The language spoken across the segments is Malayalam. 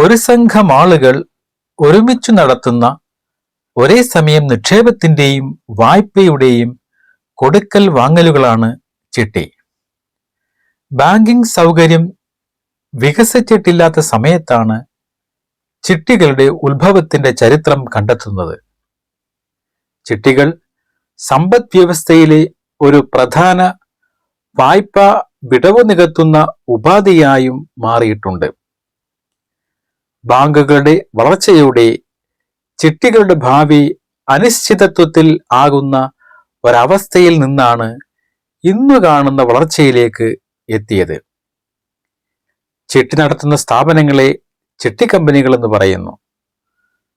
ഒരു സംഘം ആളുകൾ ഒരുമിച്ചു നടത്തുന്ന ഒരേ സമയം നിക്ഷേപത്തിന്റെയും വായ്പയുടെയും കൊടുക്കൽ വാങ്ങലുകളാണ് ചിട്ടി. ബാങ്കിംഗ് സൗകര്യം വികസിച്ചിട്ടില്ലാത്ത സമയത്താണ് ചിട്ടികളുടെ ഉത്ഭവത്തിന്റെ ചരിത്രം കണ്ടെത്തുന്നത്. ചിട്ടികൾ സമ്പദ് വ്യവസ്ഥയിലെ ഒരു പ്രധാന വായ്പ വിടവ് നികത്തുന്ന ഉപാധിയായും മാറിയിട്ടുണ്ട്. ബാങ്കുകളുടെ വളർച്ചയുടെ ചിട്ടികളുടെ ഭാവി അനിശ്ചിതത്വത്തിൽ ആകുന്ന ഒരവസ്ഥയിൽ നിന്നാണ് ഇന്ന് കാണുന്ന വളർച്ചയിലേക്ക് എത്തിയത്. ചിട്ടി നടത്തുന്ന സ്ഥാപനങ്ങളെ ചിട്ടി കമ്പനികൾ എന്ന് പറയുന്നു.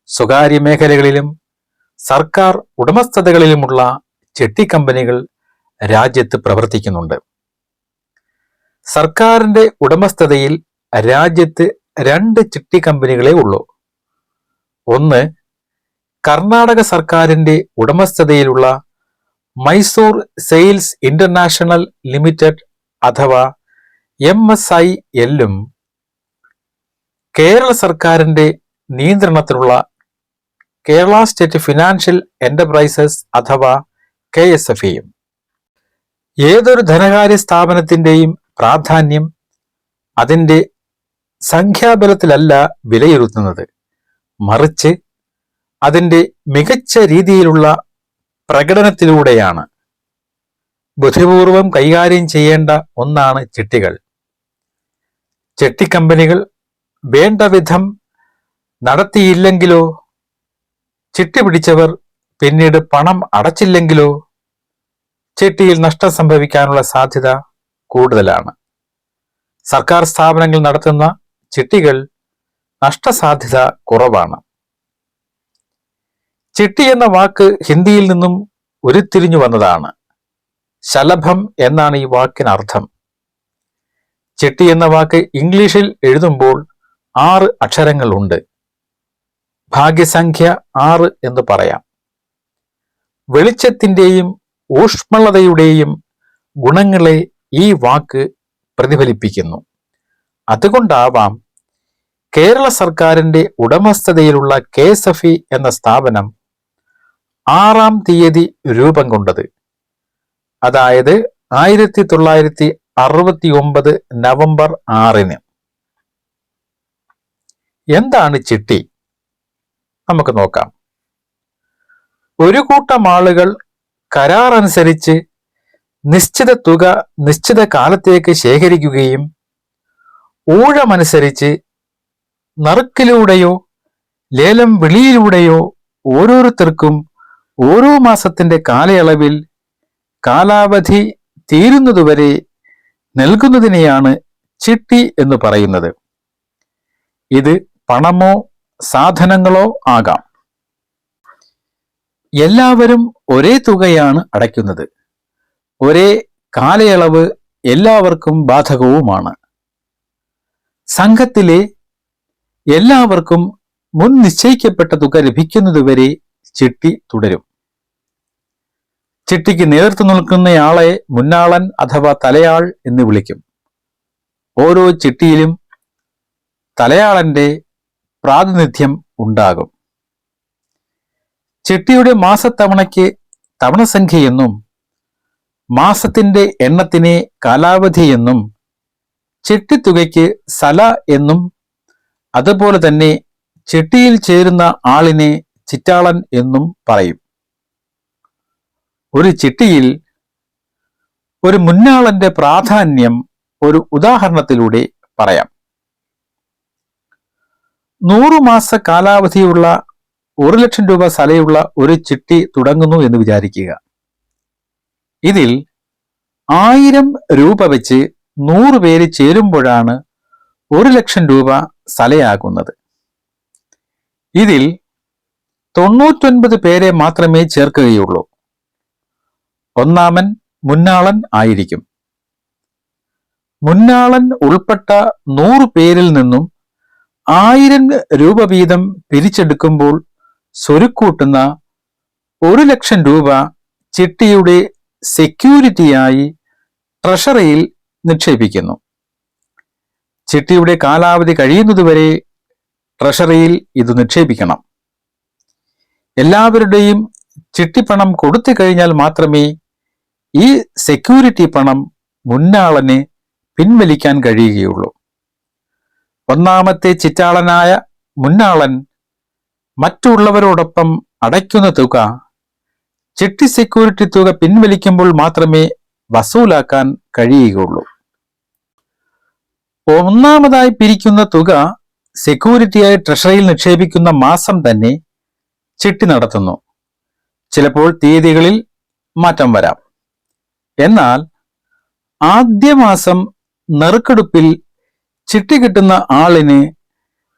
സ്വകാര്യ മേഖലകളിലും സർക്കാർ ഉടമസ്ഥതകളിലുമുള്ള ചിട്ടി കമ്പനികൾ രാജ്യത്ത് പ്രവർത്തിക്കുന്നുണ്ട്. സർക്കാരിന്റെ ഉടമസ്ഥതയിൽ രാജ്യത്ത് രണ്ട് ചിട്ടി കമ്പനികളെ ഉള്ളൂ. ഒന്ന് കർണാടക സർക്കാരിന്റെ ഉടമസ്ഥതയിലുള്ള മൈസൂർ സെയിൽസ് ഇന്റർനാഷണൽ ലിമിറ്റഡ് അഥവാ എം എസ് ഐ എല്ലും കേരള സർക്കാരിന്റെ നിയന്ത്രണത്തിലുള്ള കേരള സ്റ്റേറ്റ് ഫിനാൻഷ്യൽ എന്റർപ്രൈസസ് അഥവാ കെ എസ് എഫ് ഇയും ഏതൊരു ധനകാര്യ സ്ഥാപനത്തിന്റെയും പ്രാധാന്യം അതിന്റെ സംഖ്യാബലത്തിലല്ല വിലയിരുത്തുന്നത്. മറിച്ച് അതിന്റെ മികച്ച രീതിയിലുള്ള പ്രകടനത്തിലൂടെയാണ്. ബുദ്ധിപൂർവം കൈകാര്യം ചെയ്യേണ്ട ഒന്നാണ് ചിട്ടികൾ. ചിട്ടിക്കമ്പനികൾ വേണ്ട വിധം നടത്തിയില്ലെങ്കിലോ ചിട്ടി പിടിച്ചവർ പിന്നീട് പണം അടച്ചില്ലെങ്കിലോ ചിട്ടിയിൽ നഷ്ടം സംഭവിക്കാനുള്ള സാധ്യത കൂടുതലാണ്. സർക്കാർ സ്ഥാപനങ്ങൾ നടത്തുന്ന ചിട്ടികൾ നഷ്ടസാധ്യത കുറവാണ്. ചിട്ടി എന്ന വാക്ക് ഹിന്ദിയിൽ നിന്നും ഉരുത്തിരിഞ്ഞു വന്നതാണ്. ശലഭം എന്നാണ് ഈ വാക്കിനർത്ഥം. ചിട്ടി എന്ന വാക്ക് ഇംഗ്ലീഷിൽ എഴുതുമ്പോൾ ആറ് അക്ഷരങ്ങൾ ഉണ്ട്. ഭാഗ്യസംഖ്യ ആറ് എന്ന് പറയാം. വെളിച്ചത്തിന്റെയും ഊഷ്മളതയുടെയും ഗുണങ്ങളെ ഈ വാക്ക് പ്രതിഫലിപ്പിക്കുന്നു. അതുകൊണ്ടാവാം കേരള സർക്കാരിന്റെ ഉടമസ്ഥതയിലുള്ള കെ എസ് എഫ് ഇ എന്ന സ്ഥാപനം ആറാം തീയതി രൂപം കൊണ്ടത്. അതായത് ആയിരത്തി തൊള്ളായിരത്തി അറുപത്തി ഒമ്പത് നവംബർ ആറിന്. എന്താണ് ചിട്ടി? നമുക്ക് നോക്കാം. ഒരു കൂട്ടം ആളുകൾ കരാർ അനുസരിച്ച് നിശ്ചിത തുക നിശ്ചിത കാലത്തേക്ക് ശേഖരിക്കുകയും ഊഴമനുസരിച്ച് നറുക്കിലൂടെയോ ലേലം വിളിയിലൂടെയോ ഓരോരുത്തർക്കും ഓരോ മാസത്തിന്റെ കാലയളവിൽ കാലാവധി തീരുന്നതുവരെ നൽകുന്നതിനെയാണ് ചിട്ടി എന്ന് പറയുന്നത്. ഇത് പണമോ സാധനങ്ങളോ ആകാം. എല്ലാവരും ഒരേ തുകയാണ് അടയ്ക്കുന്നത്. ഒരേ കാലയളവ് എല്ലാവർക്കും ബാധകവുമാണ്. സംഘത്തിലെ എല്ലാവർക്കും മുൻ നിശ്ചയിക്കപ്പെട്ട തുക ലഭിക്കുന്നതുവരെ ചിട്ടി തുടരും. ചിട്ടിക്ക് നേതൃത്വം നിൽക്കുന്നയാളെ മുന്നാളൻ അഥവാ തലയാൾ എന്ന് വിളിക്കും. ഓരോ ചിട്ടിയിലും തലയാളന്റെ പ്രാതിനിധ്യം ഉണ്ടാകും. ചിട്ടിയുടെ മാസത്തവണയ്ക്ക് തവണസംഖ്യയെന്നും മാസത്തിന്റെ എണ്ണത്തിനെ കാലാവധി എന്നും ചിട്ടിത്തുകയ്ക്ക് സല എന്നും അതുപോലെ തന്നെ ചിട്ടിയിൽ ചേരുന്ന ആളിനെ ചിറ്റാളൻ എന്നും പറയും. ഒരു ചിട്ടിയിൽ ഒരു മുന്നാളന്റെ പ്രാധാന്യം ഒരു ഉദാഹരണത്തിലൂടെ പറയാം. നൂറു മാസ കാലാവധിയുള്ള ഒരു ലക്ഷം രൂപ സലയുള്ള ഒരു ചിട്ടി തുടങ്ങുന്നു എന്ന് വിചാരിക്കുക. ഇതിൽ ആയിരം രൂപ വെച്ച് നൂറ് പേര് ചേരുമ്പോഴാണ് ഒരു ലക്ഷം രൂപ സലയാകുന്നത്. ഇതിൽ തൊണ്ണൂറ്റൊൻപത് പേരെ മാത്രമേ ചേർക്കുകയുള്ളൂ. ഒന്നാമൻ മുന്നാളൻ ആയിരിക്കും. മുന്നാളൻ ഉൾപ്പെട്ട നൂറ് പേരിൽ നിന്നും ആയിരം രൂപ വീതം പിരിച്ചെടുക്കുമ്പോൾ സ്വരുക്കൂട്ടുന്ന ഒരു ലക്ഷം രൂപ ചിട്ടിയുടെ സെക്യൂരിറ്റിയായി ട്രഷറിയിൽ നിക്ഷേപിക്കുന്നു. ചിട്ടിയുടെ കാലാവധി കഴിയുന്നതുവരെ ട്രഷറിയിൽ ഇത് നിക്ഷേപിക്കണം. എല്ലാവരുടെയും ചിട്ടിപ്പണം കൊടുത്തു കഴിഞ്ഞാൽ മാത്രമേ ഈ സെക്യൂരിറ്റി പണം മുന്നാളന് പിൻവലിക്കാൻ കഴിയുകയുള്ളൂ. ഒന്നാമത്തെ ചിറ്റാളനായ മുന്നാളൻ മറ്റുള്ളവരോടൊപ്പം അടയ്ക്കുന്ന തുക ചിട്ടി സെക്യൂരിറ്റി തുക പിൻവലിക്കുമ്പോൾ മാത്രമേ വസൂലാക്കാൻ കഴിയുകയുള്ളൂ. ഒന്നാമതായി പിരിക്കുന്ന തുക സെക്യൂരിറ്റിയായി ട്രഷറിയിൽ നിക്ഷേപിക്കുന്ന മാസം തന്നെ ചിട്ടി നടത്തുന്നു. ചിലപ്പോൾ തീയതികളിൽ മാറ്റം വരാം. എന്നാൽ ആദ്യ മാസം നറുക്കെടുപ്പിൽ ചിട്ടി കിട്ടുന്ന ആളിന്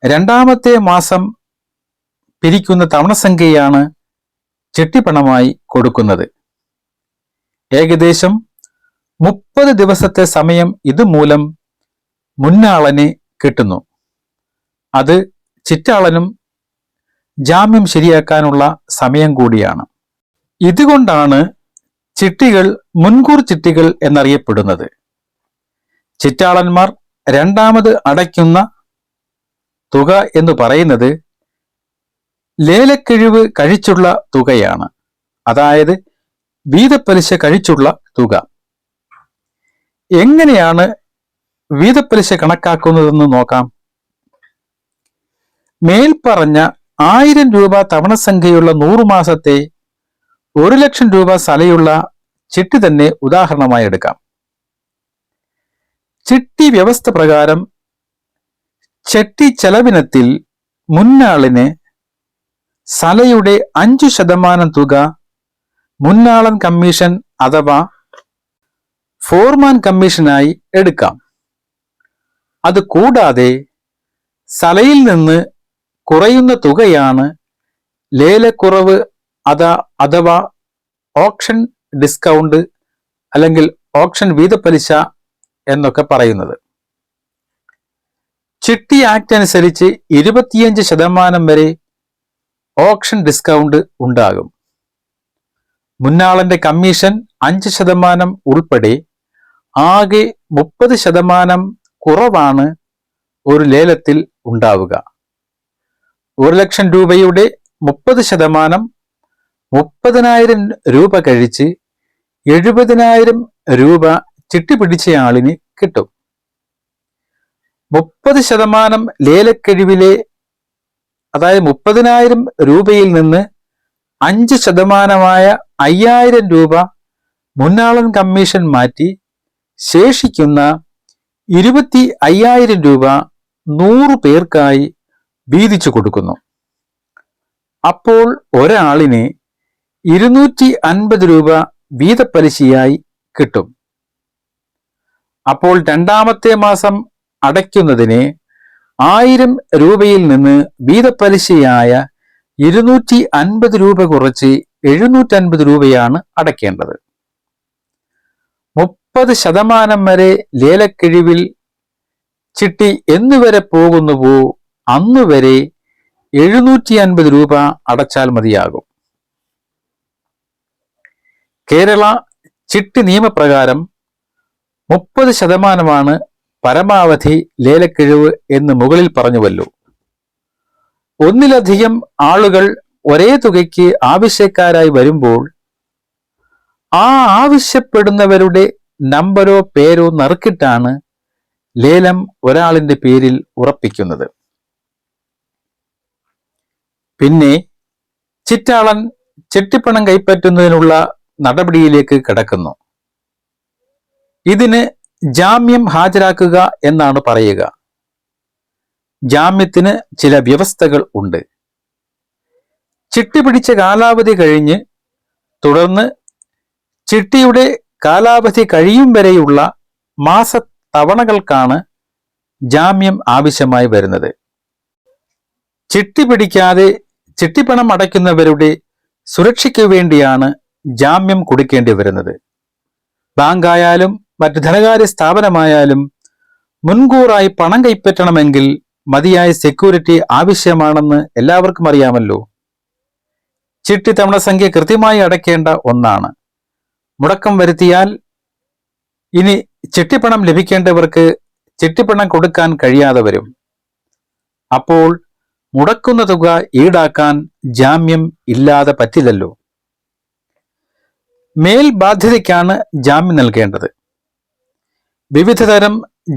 രണ്ടാമത്തെ മാസം പിരിക്കുന്ന തവണസംഖ്യയാണ് ചിട്ടിപ്പണമായി കൊടുക്കുന്നത്. ഏകദേശം മുപ്പത് ദിവസത്തെ സമയം ഇതുമൂലം മുന്നാളനെ കിട്ടുന്നു. അത് ചിറ്റാളനും ജാമ്യം ശരിയാക്കാനുള്ള സമയം കൂടിയാണ്. ഇതുകൊണ്ടാണ് ചിട്ടികൾ മുൻകൂർ ചിട്ടികൾ എന്നറിയപ്പെടുന്നത്. ചിറ്റാളന്മാർ രണ്ടാമത് അടയ്ക്കുന്ന തുക എന്ന് പറയുന്നത് ലേലക്കിഴിവ് കഴിച്ചുള്ള തുകയാണ്. അതായത് വീതപ്പലിശ കഴിച്ചുള്ള തുക. എങ്ങനെയാണ് വീതപ്പലിശ കണക്കാക്കുന്നതെന്ന് നോക്കാം. മേൽപ്പറഞ്ഞ ആയിരം രൂപ തവണ സംഖ്യയുള്ള നൂറു മാസത്തെ ഒരു ലക്ഷം രൂപ സലയുള്ള ചിട്ടി തന്നെ ഉദാഹരണമായി എടുക്കാം. ചിട്ടി വ്യവസ്ഥ പ്രകാരം ചെട്ടി ചെലവിനത്തിൽ മുന്നാളിന് സലയുടെ അഞ്ചു ശതമാനം തുക മുന്നാളൻ കമ്മീഷൻ അഥവാ ഫോർമാൻ കമ്മീഷനായി എടുക്കാം. അത് കൂടാതെ സലയിൽ നിന്ന് കുറയുന്ന തുകയാണ് ലേലക്കുറവ് അതാ അഥവാ ഓപ്ഷൻ ഡിസ്കൗണ്ട് അല്ലെങ്കിൽ ഓപ്ഷൻ വീതപ്പലിശ എന്നൊക്കെ പറയുന്നത്. ചിട്ടി ആക്ട് അനുസരിച്ച് ഇരുപത്തിയഞ്ച് ശതമാനം വരെ ഓപ്ഷൻ ഡിസ്കൗണ്ട് ഉണ്ടാകും. മുന്നാളന്റെ കമ്മീഷൻ അഞ്ച് ശതമാനം ഉൾപ്പെടെ ആകെ മുപ്പത് ശതമാനം കുറവാണ് ഒരു ലേലത്തിൽ ഉണ്ടാവുക. ഒരു ലക്ഷം രൂപയുടെ മുപ്പത് ശതമാനം മുപ്പതിനായിരം രൂപ കഴിച്ച് എഴുപതിനായിരം രൂപ ചിട്ടി പിടിച്ചയാളിന് കിട്ടും. മുപ്പത് ശതമാനം ലേലക്കഴിവിലെ അതായത് മുപ്പതിനായിരം രൂപയിൽ നിന്ന് അഞ്ച് ശതമാനമായ അയ്യായിരം രൂപ മുന്നാളൻ കമ്മീഷൻ മാറ്റി ശേഷിക്കുന്ന ഇരുപത്തി അയ്യായിരം രൂപ നൂറു പേർക്കായി വീതിച്ചു കൊടുക്കുന്നു. അപ്പോൾ ഒരാളിന് ഇരുന്നൂറ്റി അൻപത് രൂപ വീതപ്പലിശയായി കിട്ടും. അപ്പോൾ രണ്ടാമത്തെ മാസം അടയ്ക്കുന്നതിന് ആയിരം രൂപയിൽ നിന്ന് വീതപ്പലിശയായ ഇരുന്നൂറ്റി അൻപത് രൂപ കുറച്ച് എഴുന്നൂറ്റി അൻപത് രൂപയാണ് അടയ്ക്കേണ്ടത്. മുപ്പത് ശതമാനം വരെ ലേലക്കിഴിവിൽ ചിട്ടി എന്നുവരെ പോകുന്നുവോ അന്നുവരെ എഴുന്നൂറ്റി അൻപത് രൂപ അടച്ചാൽ മതിയാകും. കേരള ചിട്ടി നിയമപ്രകാരം മുപ്പത് ശതമാനമാണ് പരമാവധി ലേലക്കിഴിവ് എന്ന് മുകളിൽ പറഞ്ഞുവല്ലോ. ഒന്നിലധികം ആളുകൾ ഒരേ തുകയ്ക്ക് ആവശ്യക്കാരായി വരുമ്പോൾ ആ ആവശ്യപ്പെടുന്നവരുടെ നമ്പരോ പേരോ നറുക്കിട്ടാണ് ലേലം ഒരാളിന്റെ പേരിൽ ഉറപ്പിക്കുന്നത്. പിന്നെ ചിറ്റാളൻ ചെട്ടിപ്പണം കൈപ്പറ്റുന്നതിനുള്ള നടപടിയിലേക്ക് കിടക്കുന്നു. ഇതിന് ജാമ്യം ഹാജരാക്കുക എന്നാണ് പറയുക. ജാമ്യത്തിന് ചില വ്യവസ്ഥകൾ ഉണ്ട്. ചിട്ടി പിടിച്ച കാലാവധി കഴിഞ്ഞ് തുടർന്ന് ചിട്ടിയുടെ കാലാവധി കഴിയും വരെയുള്ള മാസ തവണകൾക്കാണ് ജാമ്യം ആവശ്യമായി വരുന്നത്. ചിട്ടി പിടിക്കാതെ ചിട്ടിപ്പണം അടയ്ക്കുന്നവരുടെ സുരക്ഷയ്ക്ക് വേണ്ടിയാണ് ജാമ്യം കൊടുക്കേണ്ടി വരുന്നത്. ബാങ്കായാലും മറ്റ് ധനകാര്യ സ്ഥാപനമായാലും മുൻകൂറായി പണം കൈപ്പറ്റണമെങ്കിൽ മതിയായ സെക്യൂരിറ്റി ആവശ്യമാണെന്ന് എല്ലാവർക്കും അറിയാമല്ലോ. ചിട്ടി തവണ സംഖ്യ കൃത്യമായി അടയ്ക്കേണ്ട ഒന്നാണ്. മുടക്കം വരുത്തിയാൽ ഇനി ചിട്ടിപ്പണം ലഭിക്കേണ്ടവർക്ക് ചിട്ടിപ്പണം കൊടുക്കാൻ കഴിയാതെ വരും. അപ്പോൾ മുടക്കുന്ന തുക ഈടാക്കാൻ ജാമ്യം ഇല്ലാതെ പറ്റില്ലല്ലോ. മേൽ ബാധ്യതയ്ക്കാണ് ജാമ്യം നൽകേണ്ടത്. വിവിധതരം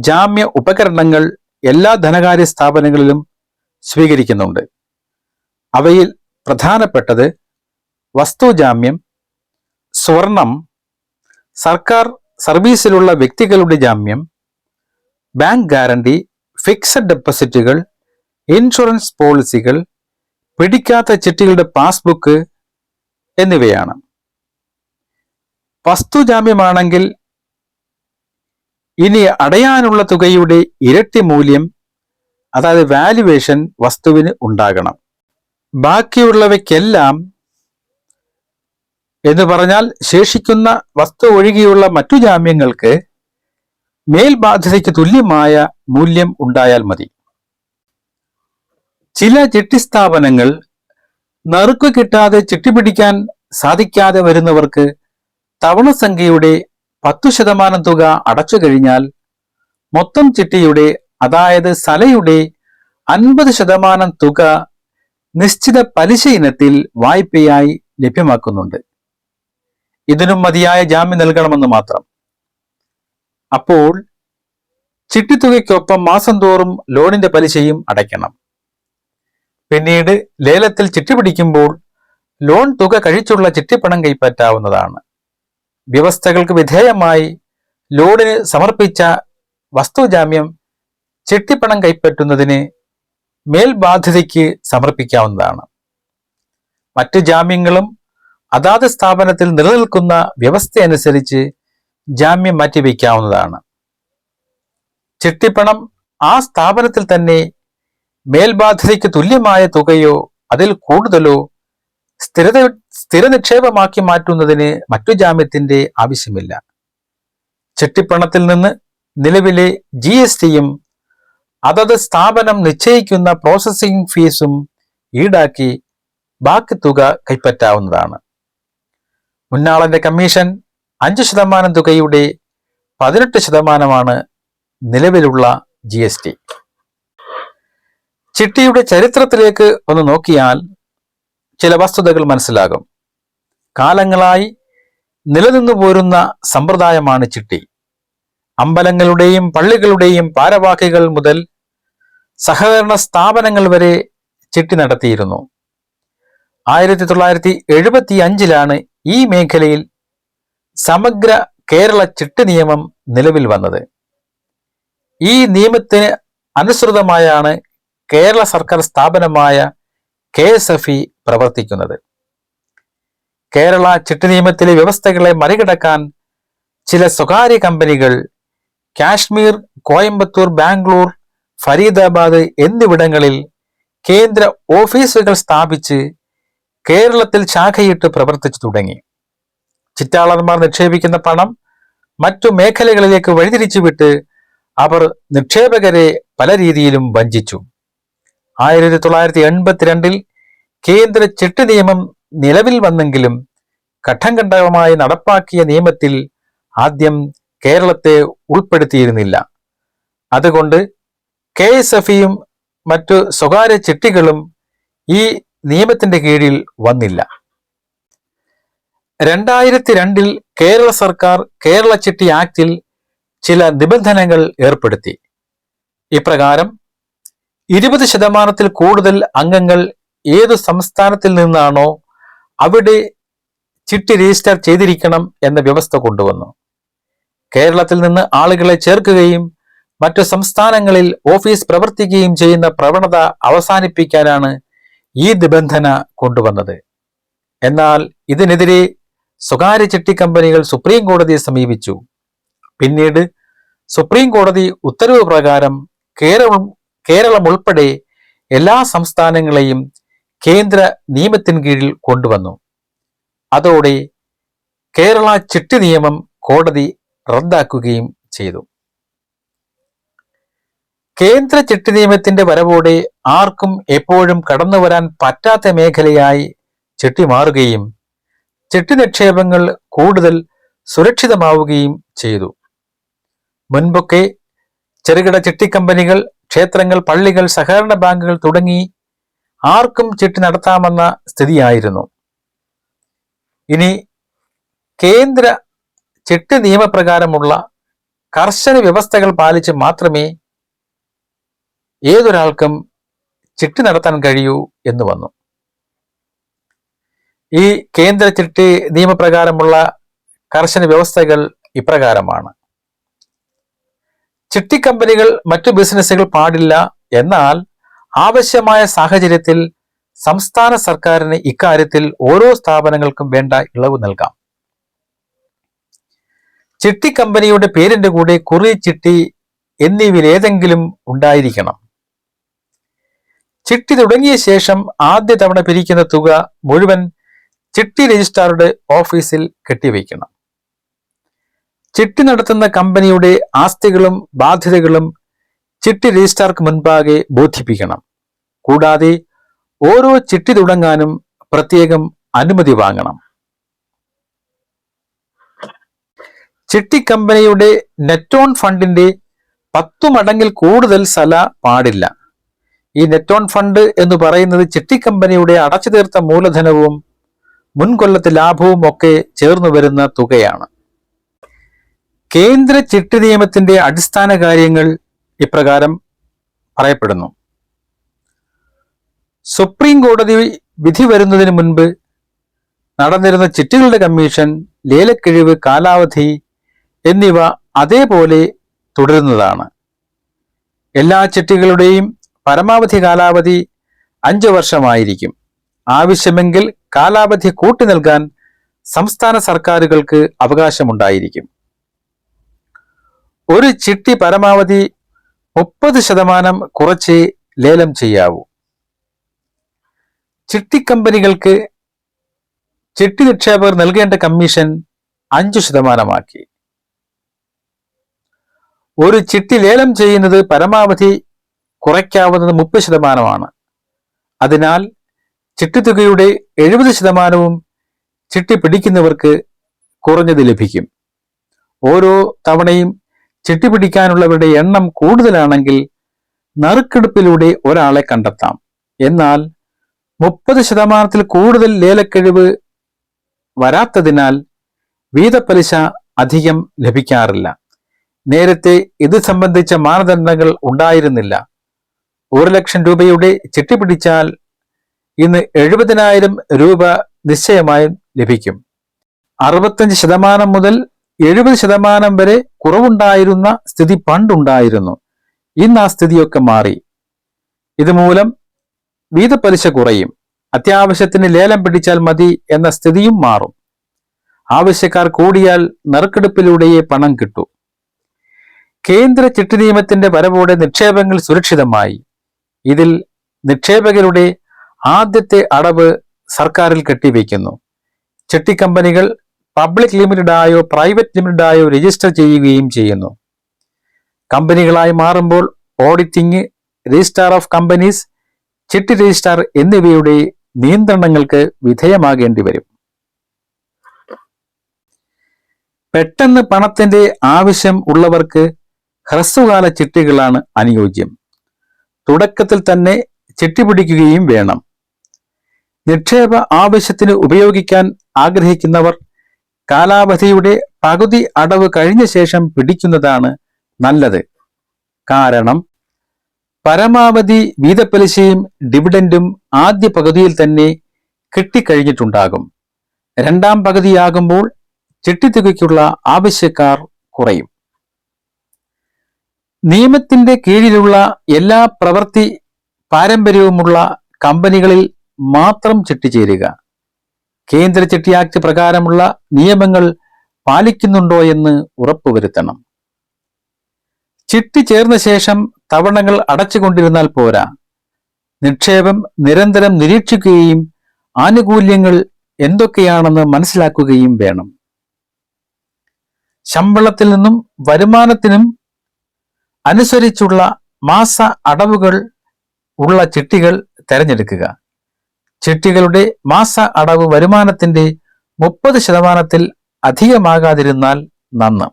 ജാമ്യ ഉപകരണങ്ങൾ എല്ലാ ധനകാര്യ സ്ഥാപനങ്ങളിലും സ്വീകരിക്കുന്നുണ്ട്. അവയിൽ പ്രധാനപ്പെട്ടത് വസ്തുജാമ്യം സ്വർണം സർക്കാർ സർവീസിലുള്ള വ്യക്തികളുടെ ജാമ്യം ബാങ്ക് ഗ്യാരണ്ടി ഫിക്സഡ് ഡെപ്പോസിറ്റുകൾ ഇൻഷുറൻസ് പോളിസികൾ പിടിക്കാത്ത ചിട്ടികളുടെ പാസ്ബുക്ക് എന്നിവയാണ്. വസ്തുജാമ്യമാണെങ്കിൽ ഇനി അടയാനുള്ള തുകയുടെ ഇരട്ടി മൂല്യം അതായത് വാല്യുവേഷൻ വസ്തുവിന് ഉണ്ടാകണം. ബാക്കിയുള്ളവയ്ക്കെല്ലാം എന്ന് പറഞ്ഞാൽ ശേഷിക്കുന്ന വസ്തു ഒഴികെയുള്ള മറ്റു ജാമ്യങ്ങൾക്ക് മേൽബാധ്യതയ്ക്ക് തുല്യമായ മൂല്യം ഉണ്ടായാൽ മതി. ചില ചിട്ടി സ്ഥാപനങ്ങൾ നറുക്കു കിട്ടാതെ ചിട്ടി പിടിക്കാൻ സാധിക്കാതെ വരുന്നവർക്ക് തവണ സംഖ്യയുടെ പത്തു ശതമാനം തുക അടച്ചു കഴിഞ്ഞാൽ മൊത്തം ചിട്ടിയുടെ അതായത് സലയുടെ അൻപത് ശതമാനം തുക നിശ്ചിത പലിശ ഇനത്തിൽ വായ്പയായി ലഭ്യമാക്കുന്നുണ്ട്. ഇതിനും മതിയായ ജാമ്യം നൽകണമെന്ന് മാത്രം. അപ്പോൾ ചിട്ടിത്തുകയ്ക്കൊപ്പം മാസം തോറും ലോണിന്റെ പലിശയും അടയ്ക്കണം. പിന്നീട് ലേലത്തിൽ ചിട്ടി പിടിക്കുമ്പോൾ ലോൺ തുക കഴിച്ചുള്ള ചിട്ടിപ്പണം കൈപ്പറ്റാവുന്നതാണ്. വ്യവസ്ഥകൾക്ക് വിധേയമായി ലോണിന് സമർപ്പിച്ച വസ്തുജാമ്യം ചിട്ടിപ്പണം കൈപ്പറ്റുന്നതിന് മേൽബാധ്യതയ്ക്ക് സമർപ്പിക്കാവുന്നതാണ്. മറ്റ് ജാമ്യങ്ങളും അതാത് സ്ഥാപനത്തിൽ നിലനിൽക്കുന്ന വ്യവസ്ഥയനുസരിച്ച് ജാമ്യം മാറ്റിവെക്കാവുന്നതാണ്. ചിട്ടിപ്പണം ആ സ്ഥാപനത്തിൽ തന്നെ മേൽബാധ്യതയ്ക്ക് തുല്യമായ തുകയോ അതിൽ കൂടുതലോ സ്ഥിരത സ്ഥിര നിക്ഷേപമാക്കി മാറ്റുന്നതിന് മറ്റു ജാമ്യത്തിന്റെ ആവശ്യമില്ല. ചിട്ടിപ്പണത്തിൽ നിന്ന് നിലവിലെ ജി എസ് ടിയും അതത് സ്ഥാപനം നിശ്ചയിക്കുന്ന പ്രോസസ്സിംഗ് ഫീസും ഈടാക്കി ബാക്കി തുക കൈപ്പറ്റാവുന്നതാണ്. മുന്നാളന്റെ കമ്മീഷൻ അഞ്ച് ശതമാനം തുകയുടെ പതിനെട്ട് ശതമാനമാണ് നിലവിലുള്ള ജി എസ് ടി. ചിട്ടിയുടെ ചരിത്രത്തിലേക്ക് ഒന്ന് നോക്കിയാൽ ചില വസ്തുതകൾ മനസ്സിലാകും. കാലങ്ങളായി നിലനിന്നു പോരുന്ന സമ്പ്രദായമാണ് ചിട്ടി. അമ്പലങ്ങളുടെയും പള്ളികളുടെയും പാരവാക്കികൾ മുതൽ സഹകരണ സ്ഥാപനങ്ങൾ വരെ ചിട്ടി നടത്തിയിരുന്നു. ആയിരത്തി തൊള്ളായിരത്തി എഴുപത്തി അഞ്ചിലാണ് ഈ മേഖലയിൽ സമഗ്ര കേരള ചിട്ട് നിയമം നിലവിൽ വന്നത്. ഈ നിയമത്തിന് അനുസൃതമായാണ് കേരള സർക്കാർ സ്ഥാപനമായ കെ എസ് എഫ് ഇ പ്രവർത്തിക്കുന്നത്. കേരള ചിട്ട് നിയമത്തിലെ വ്യവസ്ഥകളെ മറികടക്കാൻ ചില സ്വകാര്യ കമ്പനികൾ കാശ്മീർ കോയമ്പത്തൂർ ബാംഗ്ലൂർ ഫരീദാബാദ് എന്നിവിടങ്ങളിൽ കേന്ദ്ര ഓഫീസുകൾ സ്ഥാപിച്ച് കേരളത്തിൽ ശാഖയിട്ട് പ്രവർത്തിച്ചു തുടങ്ങി. ചിറ്റാളന്മാർ നിക്ഷേപിക്കുന്ന പണം മറ്റു മേഖലകളിലേക്ക് വഴിതിരിച്ചുവിട്ട് അവർ നിക്ഷേപകരെ പല രീതിയിലും വഞ്ചിച്ചു. ആയിരത്തി തൊള്ളായിരത്തി എൺപത്തിരണ്ടിൽ കേന്ദ്ര ചിട്ടി നിയമം നിലവിൽ വന്നെങ്കിലും ഘട്ടം ഘട്ടമായി നടപ്പാക്കിയ നിയമത്തിൽ ആദ്യം കേരളത്തെ ഉൾപ്പെടുത്തിയിരുന്നില്ല. അതുകൊണ്ട് കെ എസ് എഫിയും മറ്റു സ്വകാര്യ ചിട്ടികളും ഈ നിയമത്തിന്റെ കീഴിൽ വന്നില്ല. രണ്ടായിരത്തി രണ്ടിൽ കേരള സർക്കാർ കേരള ചിട്ടി ആക്ടിൽ ചില നിബന്ധനകൾ ഏർപ്പെടുത്തി. ഇപ്രകാരം ഇരുപത് ശതമാനത്തിൽ കൂടുതൽ അംഗങ്ങൾ ഏതു സംസ്ഥാനത്തിൽ നിന്നാണോ അവിടെ ചിട്ടി രജിസ്റ്റർ ചെയ്തിരിക്കണം എന്ന വ്യവസ്ഥ കൊണ്ടുവന്നു. കേരളത്തിൽ നിന്ന് ആളുകളെ ചേർക്കുകയും മറ്റു സംസ്ഥാനങ്ങളിൽ ഓഫീസ് പ്രവർത്തിക്കുകയും ചെയ്യുന്ന പ്രവണത അവസാനിപ്പിക്കാനാണ് ഈ നിബന്ധന കൊണ്ടുവന്നത്. എന്നാൽ ഇതിനെതിരെ സ്വകാര്യ ചിട്ടി കമ്പനികൾ സുപ്രീം കോടതിയെ സമീപിച്ചു. പിന്നീട് സുപ്രീം കോടതി ഉത്തരവ് പ്രകാരം കേരളം കേരളം ഉൾപ്പെടെ എല്ലാ സംസ്ഥാനങ്ങളെയും കേന്ദ്ര നിയമത്തിന് കീഴിൽ കൊണ്ടുവന്നു. അതോടെ കേരള ചിട്ടി നിയമം കോടതി റദ്ദാക്കുകയും ചെയ്തു. കേന്ദ്ര ചിട്ടി നിയമത്തിന്റെ വരവോടെ ആർക്കും എപ്പോഴും കടന്നു വരാൻ പറ്റാത്ത മേഖലയായി ചിട്ടി മാറുകയും ചിട്ടി നിക്ഷേപങ്ങൾ കൂടുതൽ സുരക്ഷിതമാവുകയും ചെയ്തു. മുൻപൊക്കെ ചെറുകിട ചിട്ടിക്കമ്പനികൾ ക്ഷേത്രങ്ങൾ പള്ളികൾ സഹകരണ ബാങ്കുകൾ തുടങ്ങി ആർക്കും ചിട്ടി നടത്താമെന്ന സ്ഥിതിയായിരുന്നു. ഇനി കേന്ദ്ര ചിട്ടി നിയമപ്രകാരമുള്ള കർശന വ്യവസ്ഥകൾ പാലിച്ച് മാത്രമേ ഏതൊരാൾക്കും ചിട്ടി നടത്താൻ കഴിയൂ എന്ന് വന്നു. ഈ കേന്ദ്ര ചിട്ടി നിയമപ്രകാരമുള്ള കർശന വ്യവസ്ഥകൾ ഇപ്രകാരമാണ്. ചിട്ടി കമ്പനികൾ മറ്റു ബിസിനസ്സുകൾ പാടില്ല എന്നാൽ ആവശ്യമായ സാഹചര്യത്തിൽ സംസ്ഥാന സർക്കാരിന് ഇക്കാര്യത്തിൽ ഓരോ സ്ഥാപനങ്ങൾക്കും വേണ്ട ഇളവ് നൽകാം. ചിട്ടി കമ്പനിയുടെ പേരിന്റെ കൂടെ കുറി ചിട്ടി എന്നിവയിലേതെങ്കിലും ഉണ്ടായിരിക്കണം. ചിട്ടി തുടങ്ങിയ ശേഷം ആദ്യ തവണ പിരിക്കുന്ന തുക മുഴുവൻ ചിട്ടി രജിസ്ട്രാറുടെ ഓഫീസിൽ കെട്ടിവയ്ക്കണം. ചിട്ടി നടത്തുന്ന കമ്പനിയുടെ ആസ്തികളും ബാധ്യതകളും ചിട്ടി രജിസ്ട്രാർക്ക് മുൻപാകെ ബോധിപ്പിക്കണം. കൂടാതെ ഓരോ ചിട്ടി തുടങ്ങാനും പ്രത്യേകം അനുമതി വാങ്ങണം. ചിട്ടി കമ്പനിയുടെ നെറ്റോൺ ഫണ്ടിന്റെ പത്തു മടങ്ങിൽ കൂടുതൽ സല പാടില്ല. ഈ നെറ്റോൺ ഫണ്ട് എന്ന് പറയുന്നത് ചിട്ടി കമ്പനിയുടെ അടച്ചു തീർത്ത മൂലധനവും മുൻകൊല്ലത്തെ ലാഭവും ഒക്കെ ചേർന്നു വരുന്ന തുകയാണ്. കേന്ദ്ര ചിട്ടി നിയമത്തിന്റെ അടിസ്ഥാന കാര്യങ്ങൾ ഇപ്രകാരം പറയപ്പെടുന്നു. സുപ്രീം കോടതി വിധി വരുന്നതിന് മുൻപ് നടന്നിരുന്ന ചിട്ടികളുടെ കമ്മീഷൻ ലേലക്കിഴിവ് കാലാവധി എന്നിവ അതേപോലെ തുടരുന്നതാണ്. എല്ലാ ചിട്ടികളുടെയും പരമാവധി കാലാവധി അഞ്ചു വർഷമായിരിക്കും. ആവശ്യമെങ്കിൽ കാലാവധി കൂട്ടി നൽകാൻ സംസ്ഥാന സർക്കാരുകൾക്ക് അവകാശമുണ്ടായിരിക്കും. ഒരു ചിട്ടി പരമാവധി മുപ്പത് ശതമാനം കുറച്ച് ലേലം ചെയ്യാവൂ. ചിട്ടി കമ്പനികൾക്ക് ചിട്ടി നിക്ഷേപകർ നൽകേണ്ട കമ്മീഷൻ അഞ്ചു ശതമാനമാക്കി. ഒരു ചിട്ടി ലേലം ചെയ്യുന്നത് പരമാവധി കുറയ്ക്കാവുന്നത് മുപ്പത് ശതമാനമാണ്. അതിനാൽ ചിട്ടിത്തുകയുടെ എഴുപത് ശതമാനവും ചിട്ടി പിടിക്കുന്നവർക്ക് കുറഞ്ഞത് ലഭിക്കും. ഓരോ തവണയും ചിട്ടി പിടിക്കാനുള്ളവരുടെ എണ്ണം കൂടുതലാണെങ്കിൽ നറുക്കെടുപ്പിലൂടെ ഒരാളെ കണ്ടെത്താം. എന്നാൽ മുപ്പത് ശതമാനത്തിൽ കൂടുതൽ ലേലക്കിഴിവ് വരാത്തതിനാൽ വീതപ്പലിശ അധികം ലഭിക്കാറില്ല. നേരത്തെ ഇത് സംബന്ധിച്ച മാനദണ്ഡങ്ങൾ ഉണ്ടായിരുന്നില്ല. ഒരു ലക്ഷം രൂപയുടെ ചിട്ടി പിടിച്ചാൽ ഇന്ന് എഴുപതിനായിരം രൂപ നിശ്ചയമായും ലഭിക്കും. അറുപത്തഞ്ച് ശതമാനം മുതൽ എഴുപത് ശതമാനം വരെ കുറവുണ്ടായിരുന്ന സ്ഥിതി പണ്ടുണ്ടായിരുന്നു. ഇന്ന് ആ സ്ഥിതിയൊക്കെ മാറി. ഇതുമൂലം വീതപ്പലിശ കുറയും. അത്യാവശ്യത്തിന് ലേലം പിടിച്ചാൽ മതി എന്ന സ്ഥിതിയും മാറും. ആവശ്യക്കാർ കൂടിയാൽ നറുക്കെടുപ്പിലൂടെയേ പണം കിട്ടൂ. കേന്ദ്ര ചിട്ടി നിയമത്തിന്റെ വരവോടെ നിക്ഷേപങ്ങൾ സുരക്ഷിതമായി. ഇതിൽ നിക്ഷേപകരുടെ ആദ്യത്തെ അടവ് സർക്കാരിൽ കെട്ടിവയ്ക്കുന്നു ചിട്ടി കമ്പനികൾ പബ്ലിക് ലിമിറ്റഡായോ പ്രൈവറ്റ് ലിമിറ്റഡായോ രജിസ്റ്റർ ചെയ്യുകയും ചെയ്യുന്നു. കമ്പനികളായി മാറുമ്പോൾ ഓഡിറ്റിംഗ് രജിസ്ട്രാർ ഓഫ് കമ്പനീസ് ചിട്ടി രജിസ്ട്രാർ എന്നിവയുടെ നിയന്ത്രണങ്ങൾക്ക് വിധേയമാകേണ്ടി വരും. പെട്ടെന്ന് പണത്തിന്റെ ആവശ്യം ഉള്ളവർക്ക് ഹ്രസ്വകാല ചിട്ടികളാണ് അനുയോജ്യം. തുടക്കത്തിൽ തന്നെ ചെട്ടിപിടിക്കുകയും വേണം. നിക്ഷേപ ആവശ്യത്തിന് ഉപയോഗിക്കാൻ ആഗ്രഹിക്കുന്നവർ കാലാവധിയുടെ പകുതി അടവ് കഴിഞ്ഞ ശേഷം പിടിക്കുന്നതാണ് നല്ലത്. കാരണം പരമാവധി വീതപ്പലിശയും ഡിവിഡൻഡും ആദ്യ പകുതിയിൽ തന്നെ കിട്ടിക്കഴിഞ്ഞിട്ടുണ്ടാകും. രണ്ടാം പകുതിയാകുമ്പോൾ ചിട്ടിത്തുകയ്ക്കുള്ള ആവശ്യക്കാർ കുറയും. നിയമത്തിന്റെ കീഴിലുള്ള എല്ലാ പ്രവൃത്തി പാരമ്പര്യവുമുള്ള കമ്പനികളിൽ മാത്രം ചിട്ടിച്ചേരുക കേന്ദ്ര ചിട്ടി ആക്ട് പ്രകാരമുള്ള നിയമങ്ങൾ പാലിക്കുന്നുണ്ടോ എന്ന് ഉറപ്പുവരുത്തണം. ചിട്ടി ചേർന്ന ശേഷം തവണങ്ങൾ അടച്ചുകൊണ്ടിരുന്നാൽ പോരാ. നിക്ഷേപം നിരന്തരം നിരീക്ഷിക്കുകയും ആനുകൂല്യങ്ങൾ എന്തൊക്കെയാണെന്ന് മനസ്സിലാക്കുകയും വേണം. ശമ്പളത്തിൽ നിന്നും വരുമാനത്തിനും അനുസരിച്ചുള്ള മാസ അടവുകൾ ഉള്ള ചിട്ടികൾ തിരഞ്ഞെടുക്കുക. ചിട്ടികളുടെ മാസ അടവ് വരുമാനത്തിന്റെ മുപ്പത് ശതമാനത്തിൽ അധികമാകാതിരുന്നാൽ നന്ന്.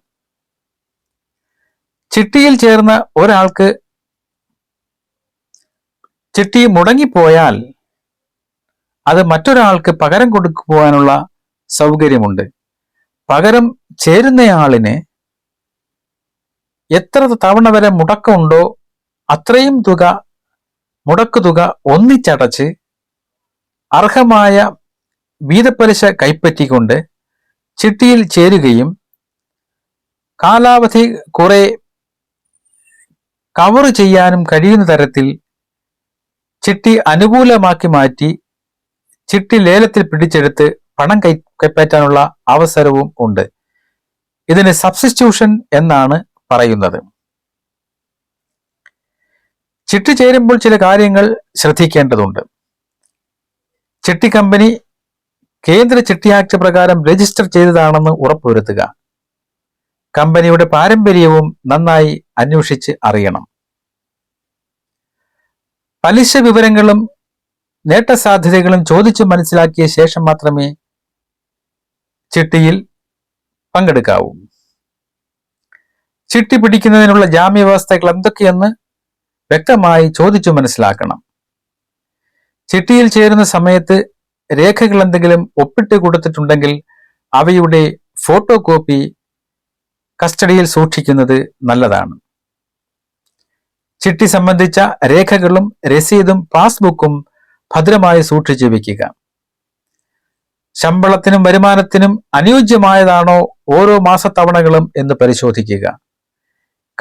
ചിട്ടിയിൽ ചേർന്ന ഒരാൾക്ക് ചിട്ടി മുടങ്ങിപ്പോയാൽ അത് മറ്റൊരാൾക്ക് പകരം കൊടുക്കുവാനുള്ള സൗകര്യമുണ്ട്. പകരം ചേരുന്നയാളിന് എത്ര തവണ വരെ മുടക്കമുണ്ടോ അത്രയും തുക മുടക്കു തുക ഒന്നിച്ചടച്ച് അർഹമായ വീതപ്പലിശ കൈപ്പറ്റിക്കൊണ്ട് ചിട്ടിയിൽ ചേരുകയും കാലാവധി കുറെ കവർ ചെയ്യാനും കഴിയുന്ന തരത്തിൽ ചിട്ടി അനുകൂലമാക്കി മാറ്റി ചിട്ടി ലേലത്തിൽ പിടിച്ചെടുത്ത് പണം കൈ കൈപ്പറ്റാനുള്ള അവസരവും ഉണ്ട്. ഇതിന് സബ്സ്റ്റിറ്റ്യൂഷൻ എന്നാണ് പറയുന്നത്. ചിട്ടി ചേരുമ്പോൾ ചില കാര്യങ്ങൾ ശ്രദ്ധിക്കേണ്ടതുണ്ട്. ചിട്ടി കമ്പനി കേന്ദ്ര ചിട്ടി ആക്ട് പ്രകാരം രജിസ്റ്റർ ചെയ്തതാണെന്ന് ഉറപ്പുവരുത്തുക. കമ്പനിയുടെ പാരമ്പര്യവും നന്നായി അന്വേഷിച്ച് അറിയണം. പലിശ വിവരങ്ങളും നേട്ടസാധ്യതകളും ചോദിച്ചു മനസ്സിലാക്കിയ ശേഷം മാത്രമേ ചിട്ടിയിൽ പങ്കെടുക്കാവൂ. ചിട്ടി പിടിക്കുന്നതിനുള്ള ജാമ്യവ്യവസ്ഥകൾ എന്തൊക്കെയെന്ന് വ്യക്തമായി ചോദിച്ചു മനസ്സിലാക്കണം. ചിട്ടിയിൽ ചേരുന്ന സമയത്ത് രേഖകൾ എന്തെങ്കിലും ഒപ്പിട്ട് കൊടുത്തിട്ടുണ്ടെങ്കിൽ അവയുടെ ഫോട്ടോ കോപ്പി കസ്റ്റഡിയിൽ സൂക്ഷിക്കുന്നത് നല്ലതാണ്. ചിട്ടി സംബന്ധിച്ച രേഖകളും രസീതും പാസ്ബുക്കും ഭദ്രമായി സൂക്ഷിച്ചു വെക്കുക. ശമ്പളത്തിനും വരുമാനത്തിനും അനുയോജ്യമായതാണോ ഓരോ മാസത്തവണകളും എന്ന് പരിശോധിക്കുക.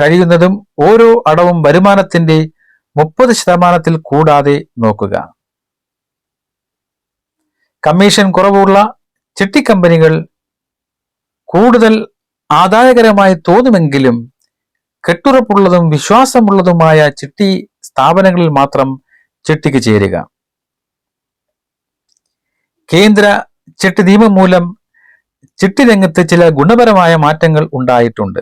കഴിയുന്നതും ഓരോ അടവും വരുമാനത്തിന്റെ മുപ്പത് ശതമാനത്തിൽ കൂടാതെ നോക്കുക. കമ്മീഷൻ കുറവുള്ള ചിട്ടിക്കമ്പനികൾ കൂടുതൽ ആദായകരമായി തോന്നുമെങ്കിലും കെട്ടുറപ്പുള്ളതും വിശ്വാസമുള്ളതുമായ ചിട്ടി സ്ഥാപനങ്ങളിൽ മാത്രം ചിട്ടിക്ക് ചേരുക. കേന്ദ്ര ചിട്ടി നിയമം മൂലം ചിട്ടി രംഗത്ത് ചില ഗുണപരമായ മാറ്റങ്ങൾ ഉണ്ടായിട്ടുണ്ട്.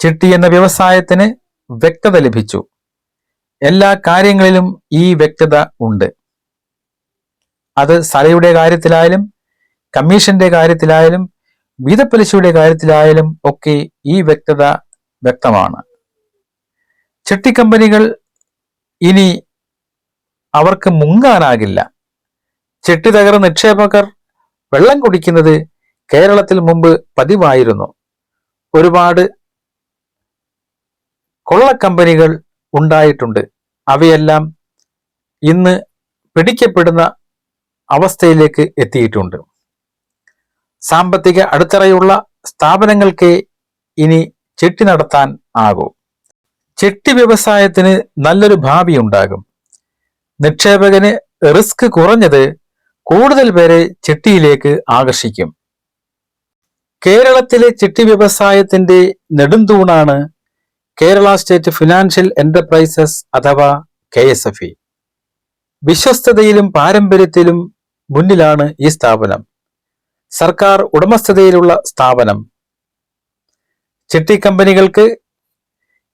ചിട്ടി എന്ന വ്യവസായത്തിന് വ്യക്തത ലഭിച്ചു. എല്ലാ കാര്യങ്ങളിലും ഈ വ്യക്തത ഉണ്ട്. അത് സലയുടെ കാര്യത്തിലായാലും കമ്മീഷന്റെ കാര്യത്തിലായാലും വീതപ്പലിശയുടെ കാര്യത്തിലായാലും ഒക്കെ ഈ വ്യക്തത വ്യക്തമാണ്. ചിട്ടി കമ്പനികൾ ഇനി അവർക്ക് മുങ്ങാനാകില്ല. ചിട്ടി തകർ നിക്ഷേപകർ വെള്ളം കുടിക്കുന്നത് കേരളത്തിൽ മുമ്പ് പതിവായിരുന്നു. ഒരുപാട് കൊള്ളക്കമ്പനികൾ ഉണ്ടായിട്ടുണ്ട്. അവയെല്ലാം ഇന്ന് പിടിക്കപ്പെടുന്ന അവസ്ഥയിലേക്ക് എത്തിയിട്ടുണ്ട്. സാമ്പത്തിക അടിത്തറയുള്ള സ്ഥാപനങ്ങൾക്ക് ഇനി ചിട്ടി നടത്താൻ ആകൂ. ചിട്ടി വ്യവസായത്തിന് നല്ലൊരു ഭാവി ഉണ്ടാകും. നിക്ഷേപകന് റിസ്ക് കുറഞ്ഞത് കൂടുതൽ പേരെ ചിട്ടിയിലേക്ക് ആകർഷിക്കും. കേരളത്തിലെ ചിട്ടി വ്യവസായത്തിന്റെ നെടുന്തൂണാണ് കേരള സ്റ്റേറ്റ് ഫിനാൻഷ്യൽ എന്റർപ്രൈസസ് അഥവാ കെ എസ് എഫ് ഇ. വിശ്വസ്തതയിലും പാരമ്പര്യത്തിലും മുന്നിലാണ് ഈ സ്ഥാപനം. സർക്കാർ ഉടമസ്ഥതയിലുള്ള സ്ഥാപനം. ചിട്ടി കമ്പനികൾക്ക്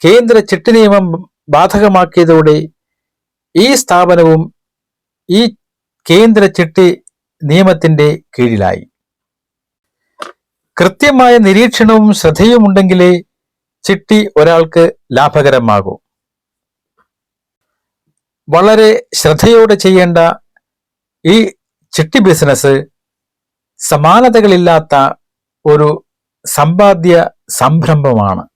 കേന്ദ്ര ചിട്ടി നിയമം ബാധകമാക്കിയതോടെ ഈ സ്ഥാപനവും ഈ കേന്ദ്ര ചിട്ടി നിയമത്തിന്റെ കീഴിലായി. കൃത്യമായ നിരീക്ഷണവും ശ്രദ്ധയും ഉണ്ടെങ്കിലേ ചിട്ടി ഒരാൾക്ക് ലാഭകരമാകൂ. വളരെ ശ്രദ്ധയോടെ ചെയ്യേണ്ട ഈ ചിട്ടി ബിസിനസ് സമാനതകളില്ലാത്ത ഒരു സമ്പാദ്യ സംരംഭമാണ്.